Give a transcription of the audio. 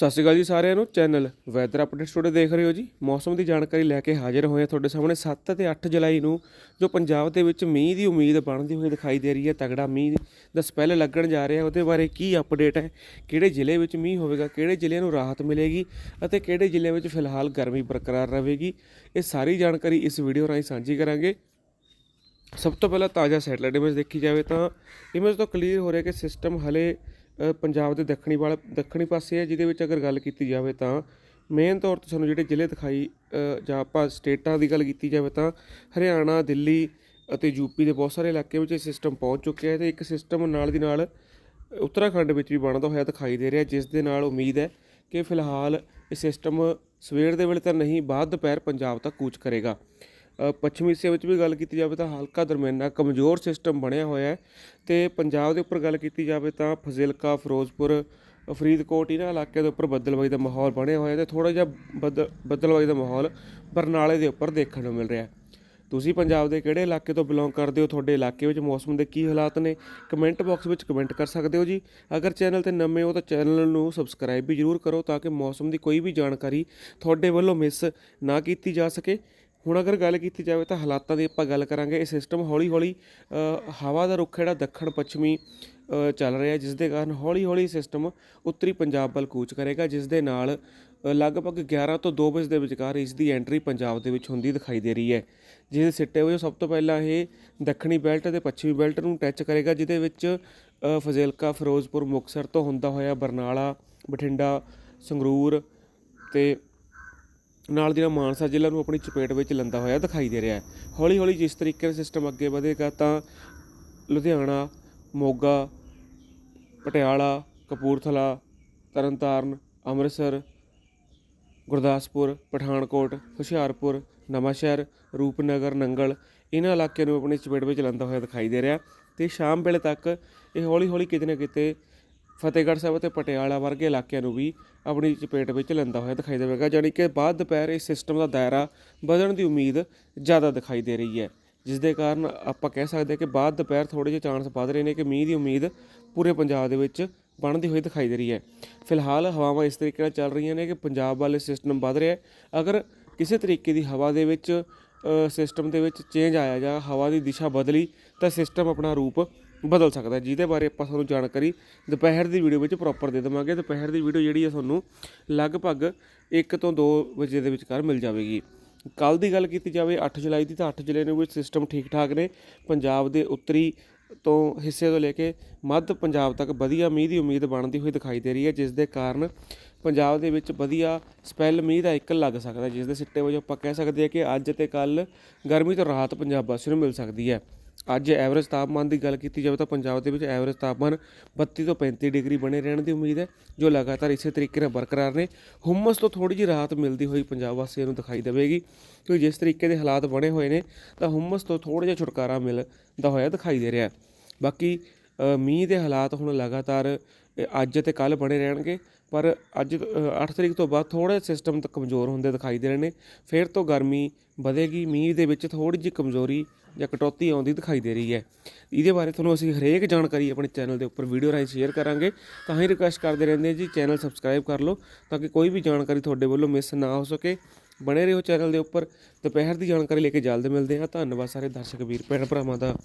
ਸਤਿ ਸ਼੍ਰੀ ਅਕਾਲ ਜੀ ਸਾਰਿਆਂ ਨੂੰ। ਚੈਨਲ ਵੈਦਰ ਅਪਡੇਟਸ ਟੂਡੇ ਦੇਖ ਰਹੇ ਹੋ ਜੀ। ਮੌਸਮ ਦੀ ਜਾਣਕਾਰੀ ਲੈ ਕੇ ਹਾਜ਼ਰ ਹੋਏ ਹਾਂ ਤੁਹਾਡੇ ਸਾਹਮਣੇ 7 ਅਤੇ 8 ਜੁਲਾਈ ਨੂੰ, ਜੋ ਪੰਜਾਬ ਦੇ ਵਿੱਚ ਮੀਂਹ ਦੀ ਉਮੀਦ ਬਣਦੀ ਹੋਈ ਦਿਖਾਈ ਦੇ ਰਹੀ ਹੈ, ਤਗੜਾ ਮੀਂਹ ਦਾ ਸਪੈਲ ਲੱਗਣ ਜਾ ਰਿਹਾ ਉਹਦੇ ਬਾਰੇ ਕੀ ਅਪਡੇਟ ਹੈ? ਕਿਹੜੇ ਜ਼ਿਲ੍ਹੇ ਵਿੱਚ ਮੀਂਹ ਹੋਵੇਗਾ? ਕਿਹੜੇ ਜ਼ਿਲ੍ਹਿਆਂ ਨੂੰ ਰਾਹਤ ਮਿਲੇਗੀ? ਅਤੇ ਕਿਹੜੇ ਜ਼ਿਲ੍ਹਿਆਂ ਵਿੱਚ ਫਿਲਹਾਲ ਗਰਮੀ ਬਰਕਰਾਰ ਰਹੇਗੀ? ਇਹ ਸਾਰੀ ਜਾਣਕਾਰੀ ਇਸ ਵੀਡੀਓ ਰਾਹੀਂ ਸਾਂਝੀ ਕਰਾਂਗੇ। ਸਭ ਤੋਂ ਪਹਿਲਾਂ ਤਾਜ਼ਾ ਸੈਟਲਾਈਟ ਇਮੇਜ ਦੇਖੀ ਜਾਵੇ ਤਾਂ ਇਮੇਜ ਤੋਂ ਕਲੀਅਰ ਹੋ ਰਿਹਾ ਕਿ ਸਿਸਟਮ ਹਲੇ ਪੰਜਾਬ ਦੇ ਦੱਖਣੀ ਵਾਲਾ ਦੱਖਣੀ ਪਾਸੇ ਹੈ, ਜਿਹਦੇ ਵਿੱਚ ਅਗਰ ਗੱਲ ਕੀਤੀ ਜਾਵੇ ਤਾਂ ਮੇਨ ਤੌਰ ਤੇ ਸਾਨੂੰ ਜਿਹੜੇ ਜ਼ਿਲ੍ਹੇ ਦਿਖਾਈ ਜਾਂ ਆਪਾਂ ਸਟੇਟਾਂ ਦੀ ਗੱਲ ਕੀਤੀ ਜਾਵੇ ਤਾਂ ਹਰਿਆਣਾ, ਦਿੱਲੀ ਅਤੇ ਯੂਪੀ ਦੇ ਬਹੁਤ ਸਾਰੇ ਇਲਾਕੇ ਵਿੱਚ ਇਹ ਸਿਸਟਮ ਪਹੁੰਚ ਚੁੱਕਿਆ ਹੈ ਤੇ ਇੱਕ ਸਿਸਟਮ ਨਾਲ ਦੀ ਨਾਲ ਉੱਤਰਾਖੰਡ ਵਿੱਚ ਵੀ ਬਣਦਾ ਹੋਇਆ ਦਿਖਾਈ ਦੇ ਰਿਹਾ, ਜਿਸ ਦੇ ਨਾਲ ਉਮੀਦ ਹੈ ਕਿ ਫਿਲਹਾਲ ਇਹ ਸਿਸਟਮ ਸਵੇਰ ਦੇ ਵੇਲੇ ਤਾਂ ਨਹੀਂ, ਬਾਅਦ ਦੁਪਹਿਰ ਪੰਜਾਬ ਤੱਕ ਕੂਚ ਕਰੇਗਾ। ਪੱਛਮੀ ਹਿੱਸੇ ਵਿੱਚ ਵੀ ਗੱਲ ਕੀਤੀ ਜਾਵੇ ਤਾਂ ਹਲਕਾ ਦਰਮਿਆਨਾ ਕਮਜ਼ੋਰ ਸਿਸਟਮ ਬਣਿਆ ਹੋਇਆ ਹੈ ਤੇ ਪੰਜਾਬ ਦੇ ਉੱਪਰ ਗੱਲ ਕੀਤੀ ਜਾਵੇ ਤਾਂ ਫਜ਼ਿਲਕਾ, ਫਿਰੋਜ਼ਪੁਰ, ਫਰੀਦਕੋਟ ਇਹਨਾਂ ਇਲਾਕਿਆਂ ਦੇ ਉੱਪਰ ਬੱਦਲਬਾਈ ਦਾ ਮਾਹੌਲ ਬਣਿਆ ਹੋਇਆ ਤੇ ਥੋੜਾ ਜਿਹਾ ਬੱਦ- ਬੱਦਲਬਾਈ ਦਾ ਮਾਹੌਲ ਬਰਨਾਲੇ ਦੇ ਉੱਪਰ ਦੇਖਣ ਨੂੰ ਮਿਲ ਰਿਹਾ ਹੈ। ਤੁਸੀਂ ਪੰਜਾਬ ਦੇ ਕਿਹੜੇ ਇਲਾਕੇ ਤੋਂ ਬਿਲੋਂਗ ਕਰਦੇ ਹੋ? ਤੁਹਾਡੇ ਇਲਾਕੇ ਵਿੱਚ ਮੌਸਮ ਦੇ ਕੀ ਹਾਲਾਤ ਨੇ? ਕਮੈਂਟ ਬਾਕਸ ਵਿੱਚ ਕਮੈਂਟ ਕਰ ਸਕਦੇ ਹੋ ਜੀ। ਅਗਰ ਚੈਨਲ ਤੇ ਨਵੇਂ ਹੋ ਤਾਂ ਚੈਨਲ ਨੂੰ ਸਬਸਕ੍ਰਾਈਬ ਵੀ ਜਰੂਰ ਕਰੋ ਤਾਂ ਕਿ ਮੌਸਮ ਦੀ ਕੋਈ ਵੀ ਜਾਣਕਾਰੀ ਤੁਹਾਡੇ ਵੱਲੋਂ ਮਿਸ ਨਾ ਕੀਤੀ ਜਾ ਸਕੇ। ਹੁਣ ਅਗਰ ਗੱਲ ਕੀਤੀ ਜਾਵੇ ਤਾਂ ਹਾਲਾਤਾਂ ਦੀ ਆਪਾਂ ਗੱਲ ਕਰਾਂਗੇ, ਇਹ ਸਿਸਟਮ ਹੌਲੀ ਹੌਲੀ ਹਵਾ ਦਾ ਰੁੱਖ ਜਿਹੜਾ ਦੱਖਣ ਪੱਛਮੀ ਚੱਲ ਰਿਹਾ ਜਿਸ ਦੇ ਕਾਰਨ ਹੌਲੀ ਹੌਲੀ ਸਿਸਟਮ ਉੱਤਰੀ ਪੰਜਾਬ ਵੱਲ ਕੂਚ ਕਰੇਗਾ, ਜਿਸ ਦੇ ਨਾਲ ਲਗਭਗ 11 ਤੋਂ 2 ਵਜੇ ਦੇ ਵਿਚਕਾਰ ਇਸ ਦੀ ਐਂਟਰੀ ਪੰਜਾਬ ਦੇ ਵਿੱਚ ਹੁੰਦੀ ਦਿਖਾਈ ਦੇ ਰਹੀ ਹੈ। ਜਿਹਦੇ ਸਿੱਟੇ ਵਜੋਂ ਸਭ ਤੋਂ ਪਹਿਲਾਂ ਇਹ ਦੱਖਣੀ ਬੈਲਟ ਅਤੇ ਪੱਛਮੀ ਬੈਲਟ ਨੂੰ ਟੱਚ ਕਰੇਗਾ, ਜਿਹਦੇ ਵਿੱਚ ਫਜ਼ਿਲਕਾ, ਫਿਰੋਜ਼ਪੁਰ, ਮੁਕਤਸਰ ਤੋਂ ਹੁੰਦਾ ਹੋਇਆ ਬਰਨਾਲਾ, ਬਠਿੰਡਾ, ਸੰਗਰੂਰ ਤੇ ਨਾਲ ਦੀ ਨਾਲ ਮਾਨਸਾ ਜ਼ਿਲ੍ਹਾ ਨੂੰ ਆਪਣੀ ਚਪੇਟ ਵਿੱਚ ਲੰਦਾ ਹੋਇਆ ਦਿਖਾਈ ਦੇ ਰਿਹਾ ਹੈ। ਹੌਲੀ ਹੌਲੀ ਜਿਸ ਤਰੀਕੇ ਨਾਲ ਸਿਸਟਮ ਅੱਗੇ ਵਧੇਗਾ ਤਾਂ ਲੁਧਿਆਣਾ, ਮੋਗਾ, ਪਟਿਆਲਾ, ਕਪੂਰਥਲਾ, ਤਰਨਤਾਰਨ, ਅੰਮ੍ਰਿਤਸਰ, ਗੁਰਦਾਸਪੁਰ, ਪਠਾਨਕੋਟ, ਹੁਸ਼ਿਆਰਪੁਰ, ਨਵਾਂਸ਼ਹਿਰ, ਰੂਪਨਗਰ, ਨੰਗਲ ਇਹਨਾਂ ਇਲਾਕਿਆਂ ਨੂੰ ਆਪਣੀ ਚਪੇਟ ਵਿੱਚ ਲੰਦਾ ਹੋਇਆ ਦਿਖਾਈ ਦੇ ਰਿਹਾ ਤੇ ਸ਼ਾਮ ਵੇਲੇ ਤੱਕ ਇਹ ਹੌਲੀ ਹੌਲੀ ਕਿਤੇ ਨਾ ਕਿਤੇ ਫਤਿਹਗੜ੍ਹ ਸਾਹਿਬ ਅਤੇ ਪਟਿਆਲਾ ਵਰਗੇ ਇਲਾਕਿਆਂ ਨੂੰ ਵੀ ਆਪਣੀ ਚਪੇਟ ਵਿੱਚ ਲੈਂਦਾ ਹੋਇਆ ਦਿਖਾਈ ਦੇਵੇਗਾ, ਜਾਣੀ ਕਿ ਬਾਅਦ ਦੁਪਹਿਰ ਇਸ ਸਿਸਟਮ ਦਾ ਦਾਇਰਾ ਵਧਣ ਦੀ ਉਮੀਦ ਜ਼ਿਆਦਾ ਦਿਖਾਈ ਦੇ ਰਹੀ ਹੈ ਜਿਸ ਦੇ ਕਾਰਨ ਆਪਾਂ ਕਹਿ ਸਕਦੇ ਹਾਂ ਕਿ ਬਾਅਦ ਦੁਪਹਿਰ ਥੋੜੇ ਜਿਹੇ ਚਾਂਸ ਵੱਧ ਰਹੇ ਨੇ ਕਿ ਮੀਂਹ ਦੀ ਉਮੀਦ ਪੂਰੇ ਪੰਜਾਬ ਦੇ ਵਿੱਚ ਬਣਦੀ ਹੋਈ ਦਿਖਾਈ ਦੇ ਰਹੀ ਹੈ। ਫਿਲਹਾਲ ਹਵਾਵਾਂ ਇਸ ਤਰੀਕੇ ਨਾਲ ਚੱਲ ਰਹੀਆਂ ਨੇ ਕਿ ਪੰਜਾਬ ਵਾਲੇ ਸਿਸਟਮ ਵੱਧ ਰਿਹਾ ਹੈ। ਅਗਰ ਕਿਸੇ ਤਰੀਕੇ ਦੀ ਹਵਾ ਦੇ ਵਿੱਚ ਸਿਸਟਮ ਦੇ ਵਿੱਚ ਚੇਂਜ ਆਇਆ ਜਾਂ ਹਵਾ ਦੀ ਦਿਸ਼ਾ ਬਦਲੀ, ਤਾਂ ਸਿਸਟਮ ਆਪਣਾ ਰੂਪ ਬਦਲ ਸਕਦਾ ਜਿਹਦੇ ਬਾਰੇ ਆਪਾਂ ਤੁਹਾਨੂੰ ਜਾਣਕਾਰੀ ਦੁਪਹਿਰ ਦੀ ਵੀਡੀਓ ਵਿੱਚ ਪ੍ਰੋਪਰ ਦੇ ਦੇਵਾਂਗੇ। ਦੁਪਹਿਰ ਦੀ ਵੀਡੀਓ ਜਿਹੜੀ ਹੈ ਤੁਹਾਨੂੰ ਲਗਭਗ 1 ਤੋਂ 2 ਵਜੇ ਦੇ ਵਿਚਕਾਰ ਮਿਲ ਜਾਵੇਗੀ। ਕੱਲ ਦੀ ਗੱਲ ਕੀਤੀ ਜਾਵੇ 8 ਜੁਲਾਈ ਦੀ, ਤਾਂ 8 ਜੁਲਾਈ ਨੂੰ ਵੀ ਸਿਸਟਮ ਠੀਕ ਠਾਕ ਨੇ। ਪੰਜਾਬ ਦੇ ਉੱਤਰੀ ਤੋਂ ਹਿੱਸੇ ਤੋਂ ਲੈ ਕੇ ਮੱਧ ਪੰਜਾਬ ਤੱਕ ਵਧੀਆ ਮੀਂਹ ਦੀ ਉਮੀਦ ਬਣਦੀ ਹੋਈ ਦਿਖਾਈ ਦੇ ਰਹੀ ਹੈ, ਜਿਸ ਦੇ ਕਾਰਨ ਪੰਜਾਬ ਦੇ ਵਿੱਚ ਵਧੀਆ ਸਪੈਲ ਮੀਂਹ ਦਾ ਇੱਕ ਲੱਗ ਸਕਦਾ ਜਿਸ ਦੇ ਸਿੱਟੇ ਵਜੋਂ ਆਪਾਂ ਕਹਿ ਸਕਦੇ ਹਾਂ ਕਿ ਅੱਜ ਤੇ ਕੱਲ ਗਰਮੀ ਤੋਂ ਰਾਹਤ ਪੰਜਾਬ ਵਾਸੀਆਂ ਨੂੰ ਮਿਲ ਸਕਦੀ ਹੈ। ਅੱਜ ਐਵਰੇਜ ਤਾਪਮਾਨ ਦੀ ਗੱਲ ਕੀਤੀ ਜਾਵੇ ਤਾਂ ਪੰਜਾਬ ਦੇ ਵਿੱਚ ਐਵਰੇਜ ਤਾਪਮਾਨ 32 ਤੋਂ 35 ਡਿਗਰੀ ਬਣੇ ਰਹਿਣ ਦੀ ਉਮੀਦ ਹੈ, ਜੋ ਲਗਾਤਾਰ ਇਸੇ ਤਰੀਕੇ ਨਾਲ ਬਰਕਰਾਰ ਨੇ। ਹੁਮਸ ਤੋਂ ਥੋੜੀ ਜਿਹੀ ਰਾਹਤ ਮਿਲਦੀ ਹੋਈ ਪੰਜਾਬ ਵਾਸੀਆਂ ਨੂੰ ਦਿਖਾਈ ਦੇਵੇਗੀ, ਕਿਉਂਕਿ ਜਿਸ ਤਰੀਕੇ ਦੇ ਹਾਲਾਤ ਬਣੇ ਹੋਏ ਨੇ, ਤਾਂ ਹੁਮਸ ਤੋਂ ਥੋੜਾ ਜਿਹਾ ਛੁਟਕਾਰਾ ਮਿਲਦਾ ਹੋਇਆ ਦਿਖਾਈ ਦੇ ਰਿਹਾ ਬਾਕੀ ਮੀਂਹ ਦੇ ਹਾਲਾਤ ਹੁਣ ਲਗਾਤਾਰ ਅੱਜ ਤੇ ਕੱਲ ਬਣੇ ਰਹਿਣਗੇ, ਪਰ ਅੱਜ 8 ਤਰੀਕ ਤੋਂ ਬਾਅਦ ਥੋੜਾ ਸਿਸਟਮ ਤੱਕ ਕਮਜ਼ੋਰ ਹੁੰਦੇ ਦਿਖਾਈ ਦੇ ਰਹੇ ਨੇ। ਫਿਰ ਤੋਂ ਗਰਮੀ ਵਧੇਗੀ, ਮੀਂਹ ਦੇ ਵਿੱਚ ਥੋੜੀ ਜਿਹੀ ਕਮਜ਼ੋਰੀ ਜਾਂ ਕਟੌਤੀ ਆਉਂਦੀ ਦਿਖਾਈ ਦੇ ਰਹੀ ਹੈ। ਇਹਦੇ ਬਾਰੇ ਤੁਹਾਨੂੰ ਅਸੀਂ ਹਰੇਕ ਜਾਣਕਾਰੀ ਆਪਣੇ ਚੈਨਲ ਦੇ ਉੱਪਰ ਵੀਡੀਓ ਰਾਹੀਂ ਸ਼ੇਅਰ ਕਰਾਂਗੇ। ਤਾਂ ਹੀ ਰਿਕੁਐਸਟ ਕਰਦੇ ਰਹਿੰਦੇ ਹਾਂ ਜੀ, ਚੈਨਲ ਸਬਸਕ੍ਰਾਈਬ ਕਰ ਲਓ ਤਾਂ ਕਿ ਕੋਈ ਵੀ ਜਾਣਕਾਰੀ ਤੁਹਾਡੇ ਵੱਲੋਂ ਮਿਸ ਨਾ ਹੋ ਸਕੇ। ਬਣੇ ਰਹੋ ਚੈਨਲ ਦੇ ਉੱਪਰ। ਦੁਪਹਿਰ ਦੀ ਜਾਣਕਾਰੀ ਲੈ ਕੇ ਜਲਦ ਮਿਲਦੇ ਹਾਂ। ਧੰਨਵਾਦ ਸਾਰੇ ਦਰਸ਼ਕ ਵੀਰ, ਭੈਣ ਭਰਾਵਾਂ ਦਾ।